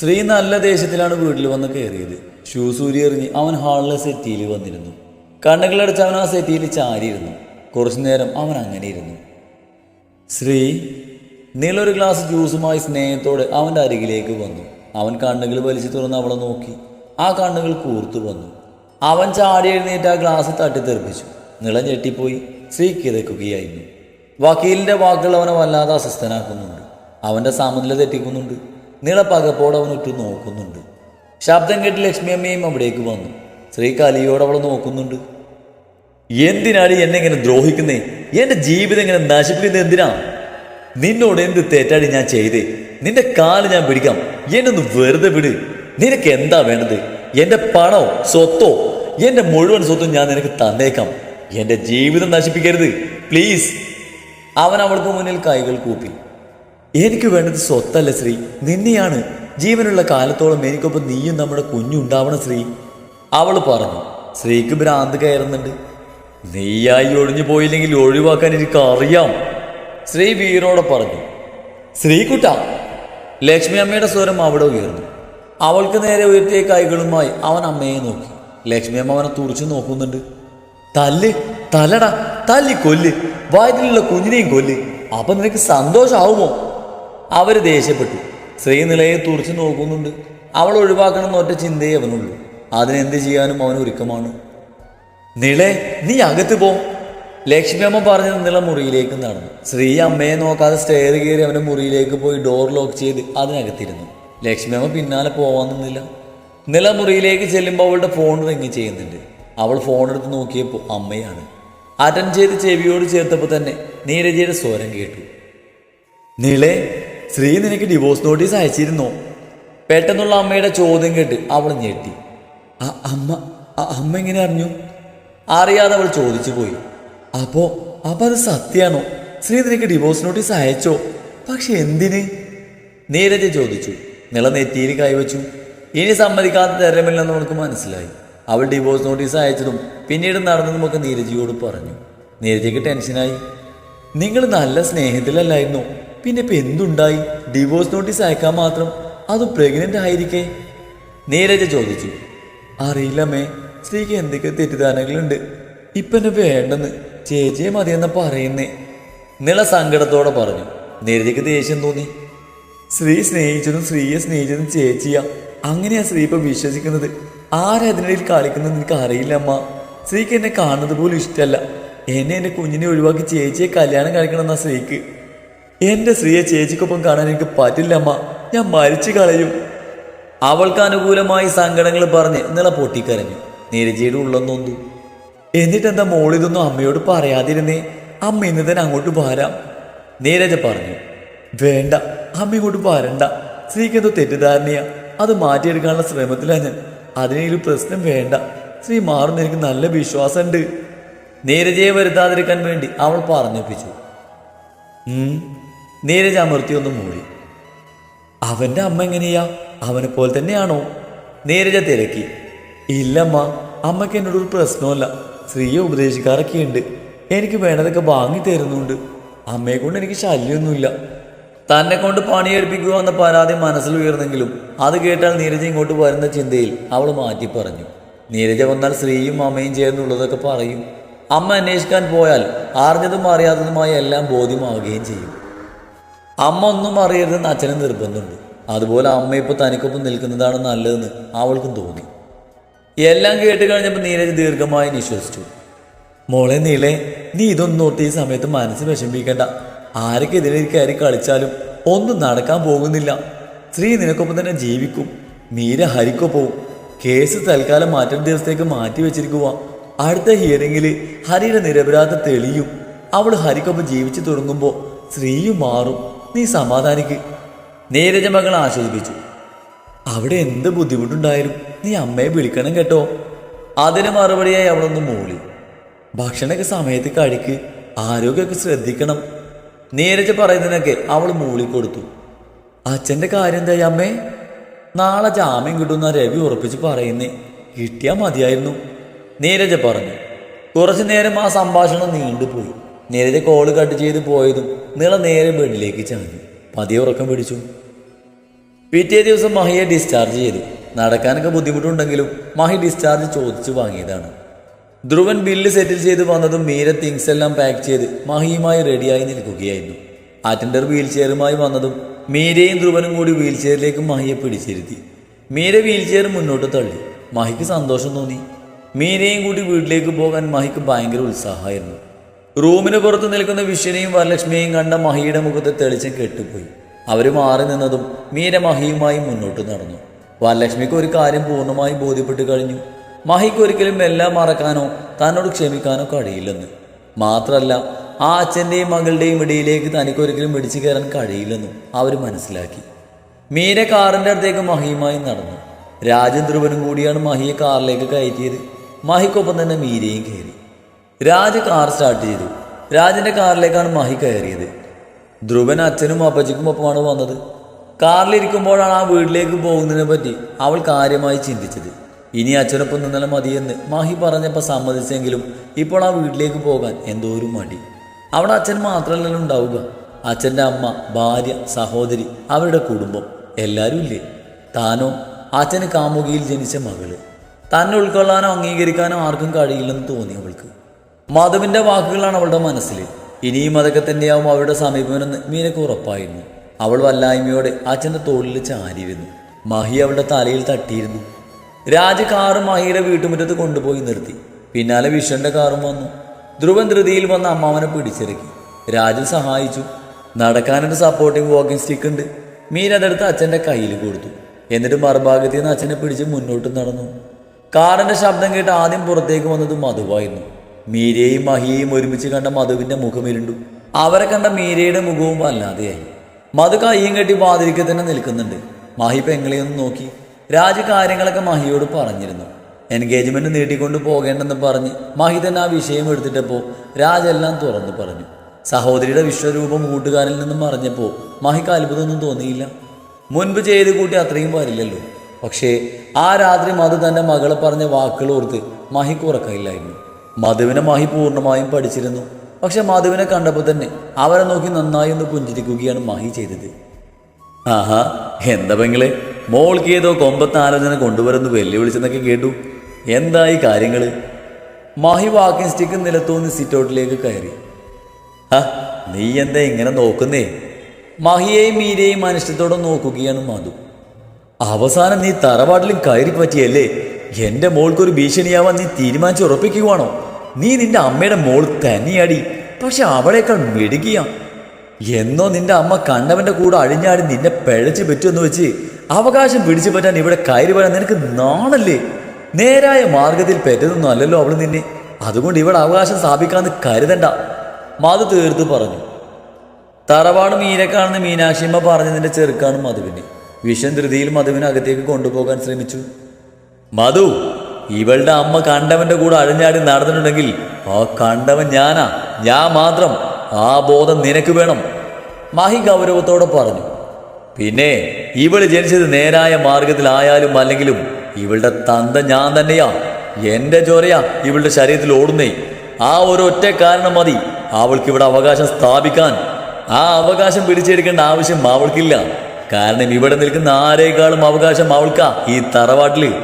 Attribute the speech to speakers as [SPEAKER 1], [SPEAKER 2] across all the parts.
[SPEAKER 1] ശ്രീ നല്ല ദേഷ്യത്തിലാണ് വീട്ടിൽ വന്ന് കയറിയത് ഷൂസ് ഊരി എറിഞ്ഞ് അവൻ ഹാളിലെ സെറ്റിയിൽ വന്നിരുന്നു. കണ്ണുകളടച്ച് അവൻ ആ സെറ്റിയിൽ ചാരിയിരുന്നു. കുറച്ചുനേരം അവൻ അങ്ങനെ ഇരുന്നു. ശ്രീ നീളൊരു ഗ്ലാസ് ജ്യൂസുമായി സ്നേഹത്തോടെ അവന്റെ അരികിലേക്ക് വന്നു. അവൻ കണ്ണുകൾ വലിച്ചു തുറന്ന് അവളെ നോക്കി. ആ കണ്ണുകൾ കൂർത്തു വന്നു. അവൻ ചാടി എഴുന്നേറ്റ് ആ ഗ്ലാസ് തട്ടിത്തെറിപ്പിച്ചു നിളം ഞെട്ടിപ്പോയി. ശ്രീ കിതക്കുകയായിരുന്നു വക്കീലിന്റെ വാക്കുകൾ അവനെ വല്ലാതെ അസ്വസ്ഥനാക്കുന്നുണ്ട്. അവന്റെ സമനില തെറ്റിക്കുന്നുണ്ട്. നിള പകപ്പോടെ അവൻ ഉറ്റു നോക്കുന്നുണ്ട്. ശബ്ദം കേട്ട് ലക്ഷ്മി അമ്മയും അവിടേക്ക് വന്നു. ശ്രീ കലിയോട് അവളെ നോക്കുന്നുണ്ട്. എന്തിനാണ് എന്നെ ഇങ്ങനെ ദ്രോഹിക്കുന്നേ? എന്റെ ജീവിതം ഇങ്ങനെ നശിപ്പിക്കുന്നത് എന്തിനാ? നിന്നോട് എന്ത് തെറ്റാടി ഞാൻ ചെയ്തേ? നിന്റെ കാൽ ഞാൻ പിടിക്കാം. എന്നൊന്ന് വെറുതെ വിട്. നിനക്ക് എന്താ വേണ്ടത്? എന്റെ പണോ സ്വത്തോ? എന്റെ മുഴുവൻ സ്വത്തും ഞാൻ നിനക്ക് തന്നേക്കാം. എന്റെ ജീവിതം നശിപ്പിക്കരുത്. പ്ലീസ്. അവൻ അവൾക്ക് മുന്നിൽ കൈകൾ കൂപ്പി. എനിക്ക് വേണ്ടത് സ്വത്തല്ല ശ്രീ. നിന്നെയാണ്. ജീവനുള്ള കാലത്തോളം എനിക്കൊപ്പം നീയും നമ്മുടെ കുഞ്ഞുണ്ടാവണം ശ്രീ. അവൾ പറഞ്ഞു ശ്രീക്ക് ഭ്രാന്ത് കയറുന്നുണ്ട്. നീയായി ഒഴിഞ്ഞു പോയില്ലെങ്കിൽ ഒഴിവാക്കാൻ എനിക്ക് അറിയാം ശ്രീ വീരോടെ പറഞ്ഞു ശ്രീകുട്ട ലക്ഷ്മി അമ്മയുടെ സ്വരം അവിടെ ഉയർന്നു. അവൾക്ക് നേരെ ഉയർത്തിയ കൈകളുമായി അവൻ അമ്മയെ നോക്കി. ലക്ഷ്മി അമ്മ അവനെ തുറച്ചു നോക്കുന്നുണ്ട്. തല്ല് തലട തല്ലി കൊല്ല്. വയറ്റിലുള്ള കുഞ്ഞിനെയും കൊല്ല്. അപ്പൊ നിനക്ക് സന്തോഷമാവുമോ അവർ ദേഷ്യപ്പെട്ടു. ശ്രീനിലയെ തുറച്ചു നോക്കുന്നുണ്ട്. അവൾ ഒഴിവാക്കണം എന്നൊറ്റ ചിന്തയെ അവനുള്ളൂ. അതിനെന്ത് ചെയ്യാനും അവൻ ഒരുക്കമാണ്. നിളെ നീ അകത്ത് പോ. ലക്ഷ്മി അമ്മ പറഞ്ഞത് നിള മുറിയിലേക്ക് നടന്നു. സ്ത്രീ അമ്മയെ നോക്കാതെ സ്റ്റെയർ കയറി അവന്റെ മുറിയിലേക്ക് പോയി ഡോർ ലോക്ക് ചെയ്ത് അതിനകത്തിരുന്നു. ലക്ഷ്മി അമ്മ പിന്നാലെ പോവാൻ നിന്നില്ല. നില മുറിയിലേക്ക് ചെല്ലുമ്പോൾ അവളുടെ ഫോൺ റിങ് ചെയ്യുന്നുണ്ട്. അവൾ ഫോൺ എടുത്ത് നോക്കിയപ്പോൾ അമ്മയാണ്. അറ്റൻഡ് ചെയ്ത് ചെവിയോട് ചേർത്തപ്പോൾ തന്നെ നീരജയുടെ സ്വരം കേട്ടു. നിളെ ശ്രീ നിനക്ക് ഡിവോഴ്സ് നോട്ടീസ് അയച്ചിരുന്നോ? പെട്ടെന്നുള്ള അമ്മയുടെ ചോദ്യം കേട്ട് അവൾ ഞെട്ടി. ആ അമ്മ ആ അമ്മ എങ്ങനെ അറിഞ്ഞു? അറിയാതെ അവൾ ചോദിച്ചു പോയി. അപ്പോ അപ്പൊ അത് സത്യാണോ? ശ്രീ നിനക്ക് ഡിവോഴ്സ് നോട്ടീസ് അയച്ചോ? പക്ഷെ എന്തിന്? നേരത്തെ ചോദിച്ചു. നിള നെറ്റിയിൽ കൈവച്ചു. ഇനി സമ്മതിക്കാത്ത തരമില്ലെന്ന് അവൾക്ക് മനസ്സിലായി. അവൾ ഡിവോഴ്സ് നോട്ടീസ് അയച്ചതും പിന്നീട് നടന്നതുമൊക്കെ നീരജിയോട് പറഞ്ഞു. നീരജയ്ക്ക് ടെൻഷനായി നിങ്ങൾ നല്ല സ്നേഹത്തിലല്ലായിരുന്നോ? പിന്നെ ഇപ്പൊ എന്തുണ്ടായി? ഡിവോഴ്സ് നോട്ടീസ് അയക്കാൻ മാത്രം അത് പ്രഗ്നന്റ് ആയിരിക്കേ? നീരജ ചോദിച്ചു. അറിയില്ലമ്മേ സ്ത്രീക്ക് എന്തൊക്കെ തെറ്റിദ്ധാരണകളുണ്ട്? ഇപ്പൊ എന്നെ വേണ്ടെന്ന് ചേച്ചിയെ മതിയെന്ന പറയുന്നേ. നിള സങ്കടത്തോടെ പറഞ്ഞു. നീരജയ്ക്ക് ദേഷ്യം തോന്നി. സ്ത്രീ സ്നേഹിച്ചതും സ്ത്രീയെ സ്നേഹിച്ചതും ചേച്ചിയാ. അങ്ങനെയാ സ്ത്രീ ഇപ്പൊ വിശ്വസിക്കുന്നത്. ആരെ അതിനിടയിൽ കളിക്കുന്നത് എനിക്ക് അറിയില്ല അമ്മ സ്ത്രീക്ക് എന്നെ കാണുന്നത് പോലും ഇഷ്ടമല്ല എന്നെ എന്റെ കുഞ്ഞിനെ ഒഴിവാക്കി ചേച്ചിയെ കല്യാണം കഴിക്കണം എന്നാ സ്ത്രീക്ക്. എന്റെ സ്ത്രീയെ ചേച്ചിക്കൊപ്പം കാണാൻ എനിക്ക് പറ്റില്ലമ്മ ഞാൻ മരിച്ചു കളയും. അവൾക്ക് അനുകൂലമായി സങ്കടങ്ങൾ പറഞ്ഞ് നില പൊട്ടിക്കരഞ്ഞു. നീരജയുടെ ഉള്ളം നൊന്തു. എന്നിട്ടെന്താ മോളിതൊന്നും അമ്മയോട് പറയാതിരുന്നേ? അമ്മ ഇന്ന് തന്നെ അങ്ങോട്ട് പാരാം നീരജ പറഞ്ഞു. വേണ്ട അമ്മ ഇങ്ങോട്ട് പാരണ്ട സ്ത്രീക്ക് എന്തോ തെറ്റിദ്ധാരണയാ. അത് മാറ്റിയെടുക്കാനുള്ള ശ്രമത്തിലാ ഞാൻ. അതിനൊരു പ്രശ്നം വേണ്ട. സ്ത്രീ മാറുന്ന എനിക്ക് നല്ല വിശ്വാസമുണ്ട്. നീരജയെ വരുത്താതിരിക്കാൻ വേണ്ടി അവൾ പറഞ്ഞൊപ്പിച്ചു. നീരജ അമർത്തി ഒന്ന് മൂടി. അവന്റെ അമ്മ എങ്ങനെയാ? അവനെ പോലെ തന്നെയാണോ? നീരജ തിരക്കി. ഇല്ലമ്മ അമ്മയ്ക്ക് എന്നോട് ഒരു പ്രശ്നമല്ല സ്ത്രീയെ ഉപദേശിക്കാറൊക്കെ ഉണ്ട് എനിക്ക് വേണ്ടതൊക്കെ വാങ്ങി തരുന്നുണ്ട്. അമ്മയെ കൊണ്ട് എനിക്ക് ശല്യമൊന്നുമില്ല തന്നെ കൊണ്ട് പണിയെടുപ്പിക്കുക എന്ന പരാതി മനസ്സിൽ ഉയർന്നെങ്കിലും അത് കേട്ടാൽ നീരജ ഇങ്ങോട്ട് വരുന്ന ചിന്തയിൽ അവൾ മാറ്റി പറഞ്ഞു. നീരജ വന്നാൽ സ്ത്രീയും അമ്മയും ചേർന്നുള്ളതൊക്കെ പറയും. അമ്മ അന്വേഷിക്കാൻ പോയാൽ അറിഞ്ഞതും അറിയാത്തതുമായ എല്ലാം ബോധ്യമാവുകയും ചെയ്യും. അമ്മ ഒന്നും അറിയരുതെന്ന് അച്ഛന് നിർബന്ധമുണ്ട്. അതുപോലെ അമ്മ ഇപ്പോൾ തനിക്കൊപ്പം നിൽക്കുന്നതാണ് നല്ലതെന്ന് അവൾക്കും തോന്നി. എല്ലാം കേട്ട് കഴിഞ്ഞപ്പോൾ നീരജ് ദീർഘമായി നിശ്വസിച്ചു. മോളെ നീളെ നീ ഇതൊന്നും നോട്ട് ഈ സമയത്ത് മനസ്സ് വിഷമിക്കേണ്ട ആരൊക്കെ ഇതിനെ കയറി കളിച്ചാലും ഒന്നും നടക്കാൻ പോകുന്നില്ല. സ്ത്രീ നിനക്കൊപ്പം തന്നെ ജീവിക്കും. മീര ഹരിക്കൊപ്പവും കേസ് തൽക്കാലം മാറ്റം ദിവസത്തേക്ക് മാറ്റി വെച്ചിരിക്കുക അടുത്ത ഹിയറിംഗിൽ ഹരിയുടെ നിരപരാധ തെളിയും. അവൾ ഹരിക്കൊപ്പം ജീവിച്ചു തുടങ്ങുമ്പോൾ സ്ത്രീയും മാറും. നീ സമാധാനിക്ക്. നീരജ മകൾ ആശ്വസിപ്പിച്ചു. അവിടെ എന്ത് ബുദ്ധിമുട്ടുണ്ടായാലും നീ അമ്മയെ വിളിക്കണം കേട്ടോ. അതിന് മറുപടിയായി അവളൊന്ന് മൂളി. ഭക്ഷണമൊക്കെ സമയത്ത് കഴിക്ക് ആരോഗ്യമൊക്കെ ശ്രദ്ധിക്കണം. നീരജ പറയുന്നതിനൊക്കെ അവൾ മൂളിക്കൊടുത്തു. അച്ഛന്റെ കാര്യം എന്തായി അമ്മേ? നാളെ ജാമ്യം കിട്ടുന്ന രവി ഉറപ്പിച്ച് പറയുന്നേ. കിട്ടിയാൽ മതിയായിരുന്നു. നീരജ പറഞ്ഞു. കുറച്ചു നേരം ആ സംഭാഷണം നീണ്ടുപോയി. നീരജ കോൾ കട്ട് ചെയ്ത് പോയതും നീള നേരെ ബെഡിലേക്ക് ചാഞ്ഞു പതിയെ ഉറക്കം പിടിച്ചു. പിറ്റേ ദിവസം മഹിയെ ഡിസ്ചാർജ് ചെയ്തു. നടക്കാനൊക്കെ ബുദ്ധിമുട്ടുണ്ടെങ്കിലും മഹി ഡിസ്ചാർജ് ചോദിച്ചു വാങ്ങിയതാണ്. ധ്രുവൻ ബില്ല് സെറ്റിൽ ചെയ്ത് വന്നതും മീര തിങ്സ് എല്ലാം പാക്ക് ചെയ്ത് മഹിയുമായി റെഡിയായി നിൽക്കുകയായിരുന്നു. അറ്റൻഡർ വീൽ ചെയറുമായി വന്നതും മീരയും ധ്രുവനും കൂടി വീൽ ചെയറിലേക്ക് മഹിയെ പിടിച്ചിരുത്തി. മീര വീൽ ചെയർ മുന്നോട്ട് തള്ളി. മഹിക്ക് സന്തോഷം തോന്നി. മീരയും കൂടി വീട്ടിലേക്ക് പോകാൻ മഹിക്ക് ഭയങ്കര ഉത്സാഹമായിരുന്നു. റൂമിന് പുറത്ത് നിൽക്കുന്ന വിശ്വനെയും വരലക്ഷ്മിയെയും കണ്ട മഹിയുടെ മുഖത്ത് തെളിച്ചം കെട്ടുപോയി. അവർ മാറി നിന്നതും മീര മഹിയുമായി മുന്നോട്ട് നടന്നു. വരലക്ഷ്മിക്ക് ഒരു കാര്യം പൂർണമായി ബോധ്യപ്പെട്ട് കഴിഞ്ഞു. മഹിക്ക് ഒരിക്കലും എല്ലാം മറക്കാനോ തന്നോട് ക്ഷമിക്കാനോ കഴിയില്ലെന്ന്. മാത്രമല്ല ആ അച്ഛന്റെയും മകളുടെയും ഇടയിലേക്ക് തനിക്കൊരിക്കലും പിടിച്ചു കയറാൻ കഴിയില്ലെന്നും അവർ മനസ്സിലാക്കി. മീര കാറിന്റെ അടുത്തേക്ക് മഹിയുമായി നടന്നു. രാജൻ ധ്രുവനും കൂടിയാണ് മഹിയെ കാറിലേക്ക് കയറ്റിയത്. മഹിക്കൊപ്പം തന്നെ മീരയും കയറി. രാജ് കാർ സ്റ്റാർട്ട് ചെയ്തു. രാജന്റെ കാറിലേക്കാണ് മഹി കയറിയത്. ധ്രുവൻ അച്ഛനും അപ്പച്ചിക്കും ഒപ്പമാണ് വന്നത്. കാറിലിരിക്കുമ്പോഴാണ് ആ വീട്ടിലേക്ക് പോകുന്നതിനെ പറ്റി അവൾ കാര്യമായി ചിന്തിച്ചത്. ഇനി അച്ഛനൊപ്പം നിന്നാലും മതിയെന്ന് മാഹി പറഞ്ഞപ്പോൾ സമ്മതിച്ചെങ്കിലും ഇപ്പോൾ ആ വീട്ടിലേക്ക് പോകാൻ എന്തോ ഒരു മടി. അവിടെ അച്ഛൻ മാത്രമല്ലല്ലോ ഉണ്ടാവുക. അച്ഛന്റെ അമ്മ ഭാര്യ സഹോദരി അവരുടെ കുടുംബം എല്ലാവരും ഇല്ലേ? താനോ? അച്ഛന് കാമുകിയിൽ ജനിച്ച മകൾ. തന്നെ ഉൾക്കൊള്ളാനോ അംഗീകരിക്കാനോ ആർക്കും കഴിയില്ലെന്ന് തോന്നി അവൾക്ക്. മധുവിന്റെ വാക്കുകളാണ് അവളുടെ മനസ്സിൽ. ഇനിയും അതൊക്കെ തന്നെയാവും അവളുടെ സമീപമെന്ന് മീനക്ക് ഉറപ്പായിരുന്നു. അവൾ വല്ലായ്മയോടെ അച്ഛന്റെ തോളിൽ ചാരിയിരുന്നു മഹി അവളുടെ തലയിൽ തട്ടിയിരുന്നു. രാജ കാറ് മഹിയുടെ വീട്ടുമുറ്റത്ത് കൊണ്ടുപോയി നിർത്തി. പിന്നാലെ വിഷന്റെ കാറും വന്നു. ധ്രുവൻ ധൃതിയിൽ വന്ന അമ്മാവനെ പിടിച്ചിറക്കി. രാജൻ സഹായിച്ചു. നടക്കാനൊരു സപ്പോർട്ടിംഗ് വാക്കിംഗ് സ്റ്റിക്ക് ഉണ്ട്. മീൻ അതെടുത്ത് അച്ഛന്റെ കയ്യിൽ കൊടുത്തു. എന്നിട്ട് മറുഭാഗത്തിൽ നിന്ന് അച്ഛനെ പിടിച്ച് മുന്നോട്ട് നടന്നു. കാറിന്റെ ശബ്ദം കേട്ട് ആദ്യം പുറത്തേക്ക് വന്നത് മധുവായിരുന്നു. മീരയെയും മഹിയെയും ഒരുമിച്ച് കണ്ട മധുവിന്റെ മുഖമിരുണ്ടു. അവരെ കണ്ട മീരയുടെ മുഖവും വല്ലാതെയായി മധു കയ്യും കെട്ടി വാതിരിക്ക് തന്നെ നിൽക്കുന്നുണ്ട്. മഹി പെങ്ങളെയൊന്ന് നോക്കി. രാജ കാര്യങ്ങളൊക്കെ മഹിയോട് പറഞ്ഞിരുന്നു. എൻഗേജ്മെന്റ് നീട്ടിക്കൊണ്ട് പോകേണ്ടെന്ന് പറഞ്ഞ് മഹി തന്നെ ആ വിഷയം എടുത്തിട്ടപ്പോൾ രാജെല്ലാം തുറന്നു പറഞ്ഞു. സഹോദരിയുടെ വിശ്വരൂപം കൂട്ടുകാരിൽ നിന്നും മറിഞ്ഞപ്പോൾ മഹിക്ക് അത്ഭുതമൊന്നും തോന്നിയില്ല. മുൻപ് ചെയ്ത് കൂട്ടി അത്രയും വരില്ലല്ലോ. പക്ഷേ ആ രാത്രി മധു തന്റെ മകളെ പറഞ്ഞ വാക്കുകൾ ഓർത്ത് മഹിക്ക് ഉറക്കമില്ലായിരുന്നു. മധുവിനെ മാഹി പൂർണമായും പഠിച്ചിരുന്നു. പക്ഷെ മധുവിനെ കണ്ടപ്പോൾ തന്നെ അവരെ നോക്കി നന്നായി ഒന്ന് പുഞ്ചിരിക്കുകയാണ് മാഹി ചെയ്തത്. ആഹാ എന്താ പെങ്ങളെ? മോൾക്ക് ഏതോ കൊമ്പത്ത് ആലോചന കൊണ്ടുവരുന്നു വെല്ലുവിളിച്ചെന്നൊക്കെ കേട്ടു. എന്തായി കാര്യങ്ങൾ മാഹി വാക്കിംഗ് സ്റ്റിക്ക് നിലത്തൂന്ന് സിറ്റൗട്ടിലേക്ക് കയറി. ആ നീ എന്താ ഇങ്ങനെ നോക്കുന്നേ? മഹിയെയും മീരയെയും അനിഷ്ടത്തോടെ നോക്കുകയാണ് മധു. അവസാനം നീ തറവാട്ടിലും കയറി പറ്റിയല്ലേ എന്റെ മോൾക്കൊരു ഭീഷണിയാവാൻ നീ തീരുമാനിച്ച് ഉറപ്പിക്കുവാണോ നീ നിന്റെ അമ്മയുടെ മോൾ തന്നെയാടി പക്ഷെ അവളേക്കാൾ മിടുകിയ എന്നോ നിന്റെ അമ്മ കണ്ടവന്റെ കൂടെ അഴിഞ്ഞാടി നിന്നെ പിഴച്ചു പറ്റുമെന്ന് വെച്ച് അവകാശം പിടിച്ചു പറ്റാൻ ഇവിടെ കയറി വരാൻ നിനക്ക് നാണല്ലേ? നേരായ മാർഗത്തിൽ പെറ്റതൊന്നും അല്ലല്ലോ അവൾ നിന്നെ. അതുകൊണ്ട് ഇവിടെ അവകാശം സ്ഥാപിക്കാന്ന് കരുതണ്ട. മധു തീർത്ത് പറഞ്ഞു. തറവാട് മീനക്കാണെന്ന് മീനാക്ഷിയമ്മ പറഞ്ഞതിന്റെ ചെറുക്കാണ് മധുവിനെ. വിഷം ധൃതിയിൽ മധുവിനെ അകത്തേക്ക് കൊണ്ടുപോകാൻ ശ്രമിച്ചു. മധു ഇവളുടെ അമ്മ കണ്ടവന്റെ കൂടെ അഴിഞ്ഞാടി നടന്നിട്ടുണ്ടെങ്കിൽ ആ കണ്ടവൻ ഞാനാ. ഞാൻ മാത്രം ആ ബോധം നിനക്ക് വേണം. മഹി ഗൗരവത്തോടെ പറഞ്ഞു. പിന്നെ ഇവൾ ജനിച്ചത് നേരായ മാർഗത്തിലായാലും അല്ലെങ്കിലും ഇവളുടെ തന്ത ഞാൻ തന്നെയാ. എന്റെ ചോരയാ ഇവളുടെ ശരീരത്തിൽ ഓടുന്നേ. ആ ഒരു ഒറ്റ കാരണം മതി അവൾക്ക് ഇവിടെ അവകാശം സ്ഥാപിക്കാൻ. ആ അവകാശം പിടിച്ചെടുക്കേണ്ട ആവശ്യം അവൾക്കില്ല. കാരണം ഇവിടെ നിൽക്കുന്ന ആരേക്കാളും അവകാശം അവൾക്കാ ഈ തറവാട്ടിൽ.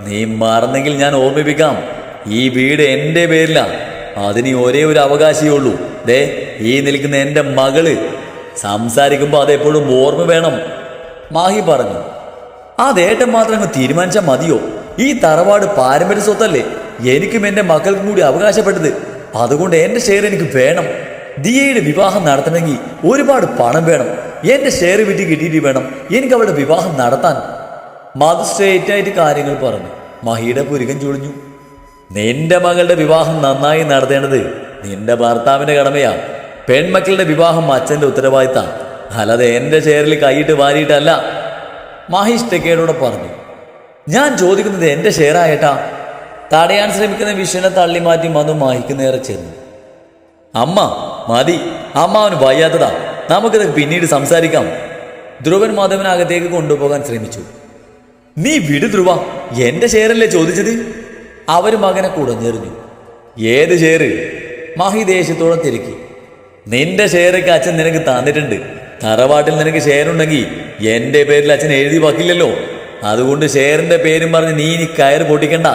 [SPEAKER 1] നീ മറന്നെങ്കിൽ ഞാൻ ഓർമ്മിപ്പിക്കാം. ഈ വീട് എന്റെ പേരിലാണ് അതിന് ഒരേ ഒരു അവകാശമേ ഉള്ളൂ. ദേ ഈ നിൽക്കുന്ന എന്റെ മകൾ. സംസാരിക്കുമ്പോൾ അതെപ്പോഴും ഓർമ്മ വേണം. മാഹി പറഞ്ഞു ആ ദേട്ടം മാത്രം അങ്ങ് തീരുമാനിച്ചാൽ മതിയോ? ഈ തറവാട് പാരമ്പര്യ സ്വത്തല്ലേ? എനിക്കും എന്റെ മക്കൾക്കും കൂടി അവകാശപ്പെട്ടത്. അതുകൊണ്ട് എന്റെ ഷെയർ എനിക്ക് വേണം. ദിയയുടെ വിവാഹം നടത്തണമെങ്കിൽ ഒരുപാട് പണം വേണം. എന്റെ ഷെയർ വിറ്റ് കിട്ടിയിട്ട് വേണം. എനിക്ക് അവളുടെ വിവാഹം നടത്താൻ. മധു സ്ട്രേറ്റായിട്ട് കാര്യങ്ങൾ പറഞ്ഞു. മഹിയുടെ പുരുകൻ ചുളിഞ്ഞു. നിന്റെ മകളുടെ വിവാഹം നന്നായി നടത്തേണ്ടത് നിന്റെ ഭർത്താവിന്റെ കടമയാ. പെൺമക്കളുടെ വിവാഹം അച്ഛന്റെ ഉത്തരവാദിത്തം. അല്ലാതെ എന്റെ ഷെയറിൽ കൈയിട്ട് വാരിയിട്ടല്ല. മഹിഷ്ടക്കേടോടെ പറഞ്ഞു. ഞാൻ ചോദിക്കുന്നത് എന്റെ ഷെയറായേട്ടാ. തടയാൻ ശ്രമിക്കുന്ന വിഷുവിനെ മനു മാഹിക്ക് നേരെ ചെന്നു. അമ്മ മതി. അമ്മ അവന് വയ്യാത്തതാ. നമുക്കിത് പിന്നീട് സംസാരിക്കാം. ധ്രുവൻ മാധവനകത്തേക്ക് കൊണ്ടുപോകാൻ ശ്രമിച്ചു. നീ വിടു ധ്രുവ. എന്റെ ഷെയറല്ലേ ചോദിച്ചത്? അവർ മകനെ കൂടെ കുടഞ്ഞെറിഞ്ഞു ഏത് ഷെയർ? മാഹി ദേഷ്യത്തോടെ തിരക്കി. നിന്റെ ഷെയറൊക്കെ അച്ഛൻ നിനക്ക് തന്നിട്ടുണ്ട്. തറവാട്ടിൽ നിനക്ക് ഷെയർ ഉണ്ടെങ്കിൽ എന്റെ പേരിൽ അച്ഛൻ എഴുതി വക്കില്ലല്ലോ. അതുകൊണ്ട് ഷെയറിന്റെ പേരും പറഞ്ഞ് നീ ഇനി കയറ് പൊട്ടിക്കണ്ട.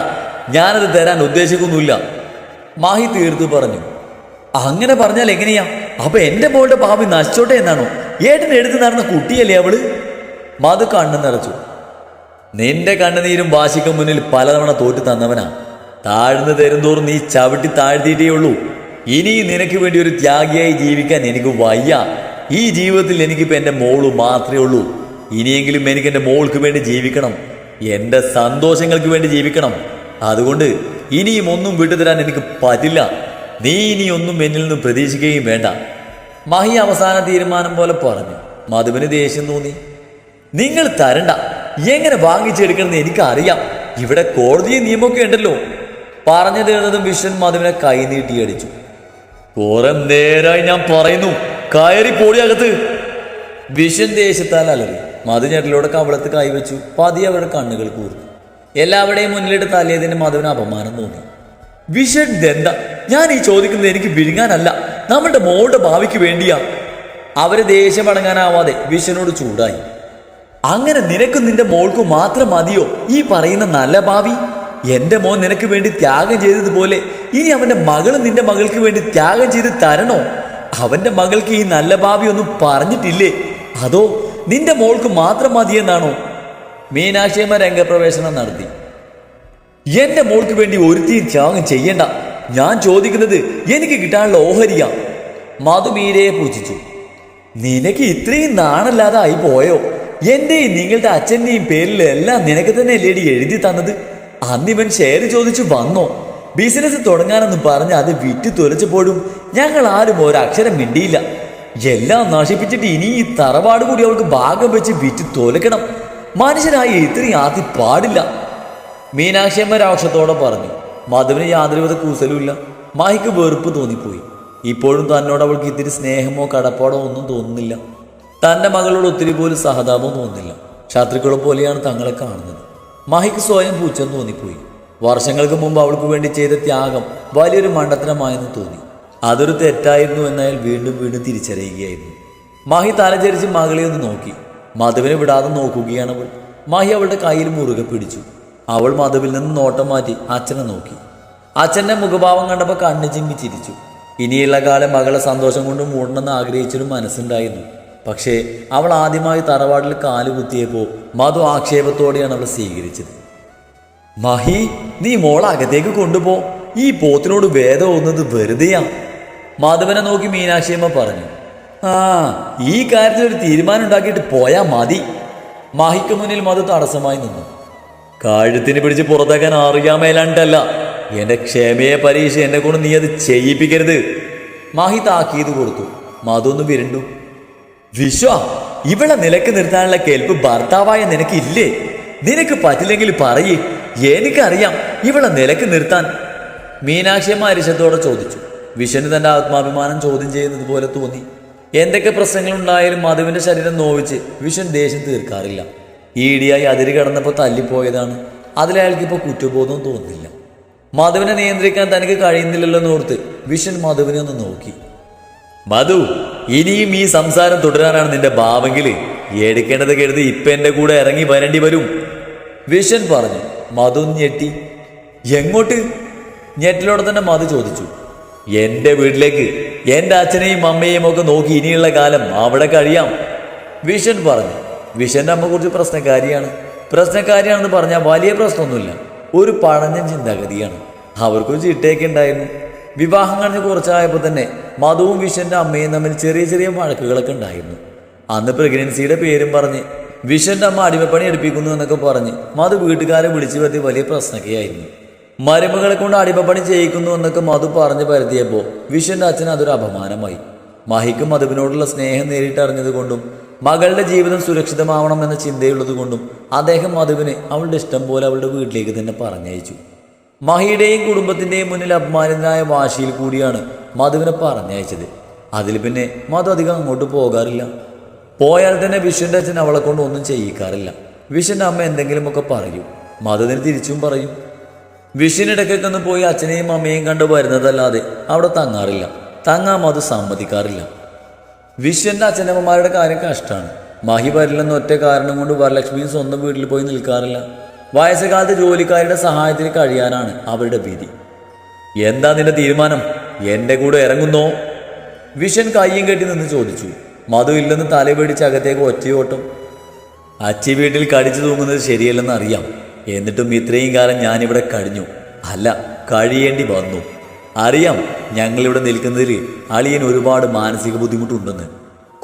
[SPEAKER 1] ഞാനത് തരാൻ ഉദ്ദേശിക്കുന്നില്ല മാഹി തീർത്തു പറഞ്ഞു. അങ്ങനെ പറഞ്ഞാൽ എങ്ങനെയാ? അപ്പൊ എന്റെ മോളുടെ പാവി നശിച്ചോട്ടെ എന്നാണോ? ഏട്ടൻ എടുത്ത് നടന്ന കുട്ടിയല്ലേ അവൾ? മധു കണ്ണു നിറച്ചു. നിന്റെ കണ്ണുനീരും വാശിക്കും മുന്നിൽ പലതവണ തോറ്റു തന്നവനാ. താഴ്ന്നു തരുന്തോറും നീ ചവിട്ടി താഴ്ത്തിയിട്ടേ ഉള്ളൂ. ഇനി നിനക്ക് വേണ്ടി ഒരു ത്യാഗിയായി ജീവിക്കാൻ എനിക്ക് വയ്യ. ഈ ജീവിതത്തിൽ എനിക്കിപ്പോൾ എന്റെ മോൾ മാത്രമേ ഉള്ളൂ. ഇനിയെങ്കിലും എനിക്ക് എന്റെ മോൾക്ക് വേണ്ടി ജീവിക്കണം. എന്റെ സന്തോഷങ്ങൾക്ക് വേണ്ടി ജീവിക്കണം. അതുകൊണ്ട് ഇനിയും ഒന്നും വിട്ടുതരാൻ എനിക്ക് പറ്റില്ല. നീ ഇനി ഒന്നും എന്നിൽ നിന്ന് പ്രതീക്ഷിക്കുകയും വേണ്ട. മഹി അവസാന തീരുമാനം പോലെ പറഞ്ഞു. മധുവിന് ദേഷ്യം തോന്നി. നിങ്ങൾ തരണ്ട. എങ്ങനെ വാങ്ങിച്ചെടുക്കണമെന്ന് എനിക്കറിയാം. ഇവിടെ കോടതി നിയമമൊക്കെ ഉണ്ടല്ലോ. പറഞ്ഞു തീർന്നതും വിശ്വൻ മാധവിനെ കൈനീട്ടി അടിച്ചു കുറെ നേരായി ഞാൻ പറയുന്നു കയറി പോടിയകത്ത് വിശ്വൻ ദേശത്താൽ അലറി. മധു ഞെട്ടലോടെ കവളത്ത് കൈവച്ചു പതി അവരുടെ കണ്ണുകൾ കൂർന്നു എല്ലാവരുടെയും മുന്നിലിട്ട് തലേതിന് മധുവിന് അപമാനം തോന്നി. വിഷൻ ദന്ത ഞാൻ ഈ ചോദിക്കുന്നത് എനിക്ക് വിഴുങ്ങാനല്ല. നമ്മുടെ മോളുടെ ഭാവിക്ക് വേണ്ടിയാ. അവരെ ദേഷ്യം അടങ്ങാനാവാതെ വിഷനോട് ചൂടായി. അങ്ങനെ നിനക്കും നിന്റെ മോൾക്കും മാത്രം മതിയോ? ഈ പറയുന്ന നല്ല ഭാവി? എന്റെ മോൻ നിനക്ക് വേണ്ടി ത്യാഗം ചെയ്തതുപോലെ ഇനി അവന്റെ മകളും നിന്റെ മകൾക്ക് വേണ്ടി ത്യാഗം ചെയ്ത് തരണോ? അവന്റെ മകൾക്ക് ഈ നല്ല ഭാവി ഒന്നും പറഞ്ഞിട്ടില്ലേ? അതോ നിന്റെ മോൾക്ക് മാത്രം മതിയെന്നാണോ? മീനാക്ഷിയമ്മ രംഗപ്രവേശനം നടത്തി. എന്റെ മോൾക്ക് വേണ്ടി ഒരുത്തിയും ത്യാഗം ചെയ്യണ്ട. ഞാൻ ചോദിക്കുന്നത് എനിക്ക് കിട്ടാനുള്ള ഓഹരിയ. മധുമീരയെ പൂജിച്ചു. നിനക്ക് ഇത്രയും നാണല്ലാതായി പോയോ? എന്റെയും നിങ്ങളുടെ അച്ഛന്റെയും പേരിൽ എല്ലാം നിനക്ക് തന്നെ ലേഡി എഴുതി തന്നത്? അന്നിവൻ ഷെയർ ചോദിച്ചു വന്നോ? ബിസിനസ് തുടങ്ങാനെന്ന് പറഞ്ഞ് അത് വിറ്റ് തുലച്ചപ്പോഴും ഞങ്ങൾ ആരും ഒരക്ഷരം മിണ്ടിയില്ല. എല്ലാം നശിപ്പിച്ചിട്ട് ഇനി ഈ തറവാട് കൂടി അവൾക്ക് ഭാഗം വെച്ച് വിറ്റ് തോലക്കണം. മനുഷ്യനായി ഇത്രയും ആദ്യം പാടില്ല. മീനാക്ഷിയമ്മ രാക്ഷത്തോടെ പറഞ്ഞു. മധുവിന് യാതൊരുവിധ കൂസലുമില്ല മാഹിക്ക് വെറുപ്പ് തോന്നിപ്പോയി. ഇപ്പോഴും തന്നോട് അവൾക്ക് ഇത്തിരി സ്നേഹമോ കടപ്പാടോ ഒന്നും തോന്നുന്നില്ല. തന്റെ മകളോട് ഒത്തിരി പോലും സഹതാപം തോന്നുന്നില്ല. ശത്രുക്കളെ പോലെയാണ് തങ്ങളെ കാണുന്നത്. മഹിക്ക് സ്വയം പൂച്ചം തോന്നിപ്പോയി. വർഷങ്ങൾക്ക് മുമ്പ് അവൾക്ക് വേണ്ടി ചെയ്ത ത്യാഗം വലിയൊരു മണ്ടത്തരമായെന്ന് തോന്നി. അതൊരു തെറ്റായിരുന്നു എന്നാൽ വീണ്ടും വീണ്ടും തിരിച്ചറിയുകയായിരുന്നു. മാഹി തലചരിച്ച് മകളെ ഒന്ന് നോക്കി. മധുവിനെ വിടാതെ നോക്കുകയാണ് അവൾ. മാഹി അവളുടെ കയ്യിൽ മുറുകെ പിടിച്ചു. അവൾ മധുവിൽ നിന്ന് നോട്ടം മാറ്റി അച്ഛനെ നോക്കി. അച്ഛന്റെ മുഖഭാവം കണ്ടപ്പോൾ കണ്ണു ചിമ്മി ചിരിച്ചു. ഇനിയുള്ള കാലം മകളെ സന്തോഷം കൊണ്ട് മൂടണമെന്ന് ആഗ്രഹിച്ചൊരു മനസ്സുണ്ടായിരുന്നു. പക്ഷേ അവൾ ആദ്യമായി തറവാടിൽ കാൽ കുത്തിയപ്പോൾ മധു ആക്ഷേപത്തോടെയാണ് അവൾ സ്വീകരിച്ചത്. മഹി നീ മോൾ അകത്തേക്ക് കൊണ്ടുപോ. ഈ പോത്തിനോട് വേദം ഒന്നത് വെറുതെയാ. മാധവനെ നോക്കി മീനാക്ഷിയമ്മ പറഞ്ഞു ആ ഈ കാര്യത്തിൽ ഒരു തീരുമാനം ഉണ്ടാക്കിയിട്ട് പോയാ മതി. മാഹിക്ക് മുന്നിൽ മധു തടസ്സമായി നിന്നു. കഴുത്തിന് പിടിച്ച് പുറത്താക്കാൻ അറിയാമേലാണ്ടല്ല. എന്റെ ക്ഷമയെ പരീക്ഷ എന്നെ കൊണ്ട് നീ അത് ചെയ്യിപ്പിക്കരുത്. മാഹി താക്കീത് കൊടുത്തു. മധു ഒന്ന് വിരണ്ടു. വിശ്വ ഇവളെ നിലയ്ക്ക് നിർത്താനുള്ള കേൾപ്പ് ഭർത്താവായ നിനക്കില്ലേ നിനക്ക് പറ്റില്ലെങ്കിൽ പറയേ. എനിക്കറിയാം ഇവളെ നിലയ്ക്ക് നിർത്താൻ. മീനാക്ഷിയമ്മ അരിശത്തോടെ ചോദിച്ചു. വിഷന് തന്റെ ആത്മാഭിമാനം ചോദ്യം ചെയ്യുന്നത് പോലെ തോന്നി. എന്തൊക്കെ പ്രശ്നങ്ങളുണ്ടായാലും മധുവിന്റെ ശരീരം നോവിച്ച് വിഷൻ ദേഷ്യം തീർക്കാറില്ല. ഈടിയായി അതിര് കടന്നപ്പോൾ തല്ലിപ്പോയതാണ്. അതിലയാൾക്കിപ്പോൾ കുറ്റബോധവും തോന്നുന്നില്ല. മധുവിനെ നിയന്ത്രിക്കാൻ തനിക്ക് കഴിയുന്നില്ലല്ലോ എന്നോർത്ത് വിഷൻ മധുവിനെ ഒന്ന് നോക്കി. മധു ഇനിയും ഈ സംസാരം തുടരാനാണ് നിന്റെ ഭാവെങ്കിൽ എടുക്കേണ്ടത് കരുതി ഇപ്പൊ എന്റെ കൂടെ ഇറങ്ങി വരേണ്ടി വരും. വിഷൻ പറഞ്ഞു. മധു ഞെട്ടി. എങ്ങോട്ട്? ഞെട്ടിലോടെ തന്നെ മധു ചോദിച്ചു. എന്റെ വീട്ടിലേക്ക്. എന്റെ അച്ഛനെയും അമ്മയെയും ഒക്കെ നോക്കി ഇനിയുള്ള കാലം അവിടെ കഴിയാം. വിഷൻ പറഞ്ഞു. വിഷന്റെ അമ്മ കുറിച്ച് പ്രശ്നക്കാരിയാണ്. പ്രശ്നക്കാരിയാണെന്ന് പറഞ്ഞാൽ വലിയ പ്രശ്നമൊന്നുമില്ല. ഒരു പഴഞ്ഞൻ ചിന്താഗതിയാണ്. അവർക്കൊരു ചിട്ടയൊക്കെ ഉണ്ടായിരുന്നു. വിവാഹം കുറച്ചായപ്പോൾ തന്നെ മധുവും വിഷന്റെ അമ്മയും തമ്മിൽ ചെറിയ ചെറിയ വഴക്കുകളൊക്കെ ഉണ്ടായിരുന്നു. അന്ന് പ്രഗ്നൻസിയുടെ പേരും പറഞ്ഞ് വിഷന്റെ അമ്മ അടിമപ്പണി എടുപ്പിക്കുന്നു എന്നൊക്കെ പറഞ്ഞ് മധു വീട്ടുകാരെ വിളിച്ചു വരുത്തി വലിയ പ്രശ്നമൊക്കെയായിരുന്നു. മരുമകളെ കൊണ്ട് അടിമപ്പണി ചെയ്യിക്കുന്നു എന്നൊക്കെ മധു പറഞ്ഞു പരത്തിയപ്പോൾ വിഷന്റെ അച്ഛൻ അതൊരു അപമാനമായി. മഹിക്ക് മധുവിനോടുള്ള സ്നേഹം നേരിട്ടറിഞ്ഞത് കൊണ്ടും മകളുടെ ജീവിതം സുരക്ഷിതമാവണം എന്ന ചിന്തയുള്ളത് കൊണ്ടും അദ്ദേഹം മധുവിനെ അവളുടെ ഇഷ്ടം പോലെ അവളുടെ വീട്ടിലേക്ക് തന്നെ പറഞ്ഞയച്ചു. മഹിയുടെയും കുടുംബത്തിന്റെയും മുന്നിൽ അപമാനിതനായ വാശിയിൽ കൂടിയാണ് മധുവിനെ പറഞ്ഞയച്ചത്. അതിൽ പിന്നെ മധു അധികം അങ്ങോട്ട് പോകാറില്ല. പോയാൽ തന്നെ വിഷുവിന്റെ അച്ഛൻ അവളെ കൊണ്ട് ഒന്നും ചെയ്യിക്കാറില്ല. വിഷുവിന്റെ അമ്മ എന്തെങ്കിലുമൊക്കെ പറയും. മധുവിന് തിരിച്ചും പറയും. വിഷുവിനിടയ്ക്കൊക്കെ പോയി അച്ഛനെയും അമ്മയും കണ്ടു വരുന്നതല്ലാതെ അവിടെ തങ്ങാറില്ല. തങ്ങാൻ മധു സമ്മതിക്കാറില്ല. വിശ്വന്റെ അച്ഛനമ്മമാരുടെ കാര്യം കഷ്ടമാണ്. മഹി വരില്ലെന്ന ഒറ്റ കാരണം കൊണ്ട് വരലക്ഷ്മിയും സ്വന്തം വീട്ടിൽ പോയി നിൽക്കാറില്ല. വയസ്സുകാലത്ത് ജോലിക്കാരുടെ സഹായത്തിന് കഴിയാനാണ് അവരുടെ വിധി. എന്താ നിന്റെ തീരുമാനം? എന്റെ കൂടെ ഇറങ്ങുന്നോ? വിഷൻ കയ്യും കെട്ടി നിന്ന് ചോദിച്ചു. മധു ഇല്ലെന്ന് തലപിടിച്ച് അകത്തേക്ക് ഒറ്റയോട്ടം. അച്ചി വീട്ടിൽ കടിച്ചു തൂങ്ങുന്നത് ശരിയല്ലെന്ന് അറിയാം. എന്നിട്ടും ഇത്രയും കാലം ഞാനിവിടെ കഴിഞ്ഞു. അല്ല കഴിയേണ്ടി വന്നു. അറിയാം ഞങ്ങളിവിടെ നിൽക്കുന്നതിൽ അളിയൻ ഒരുപാട് മാനസിക ബുദ്ധിമുട്ടുണ്ടെന്ന്.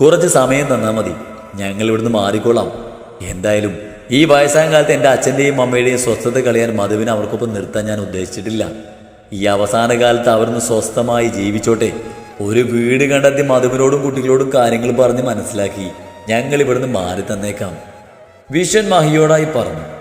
[SPEAKER 1] കുറച്ച് സമയം തന്നാൽ മതി. ഞങ്ങളിവിടുന്ന് മാറിക്കോളാം. എന്തായാലും ഈ വയസ്സായ കാലത്ത് എന്റെ അച്ഛന്റെയും അമ്മയുടെയും സ്വസ്ഥത കളയാൻ മധുവിനെ അവർക്കൊപ്പം നിർത്താൻ ഞാൻ ഉദ്ദേശിച്ചിട്ടില്ല. ഈ അവസാന കാലത്ത് അവരൊന്ന് സ്വസ്ഥമായി ജീവിച്ചോട്ടെ. ഒരു വീട് കണ്ടെത്തി മധുവിനോടും കുട്ടികളോടും കാര്യങ്ങൾ പറഞ്ഞ് മനസ്സിലാക്കി. ഞങ്ങൾ ഇവിടുന്ന് മാറി തന്നേക്കാം. വിഷൻ മഹിയോടായി പറഞ്ഞു.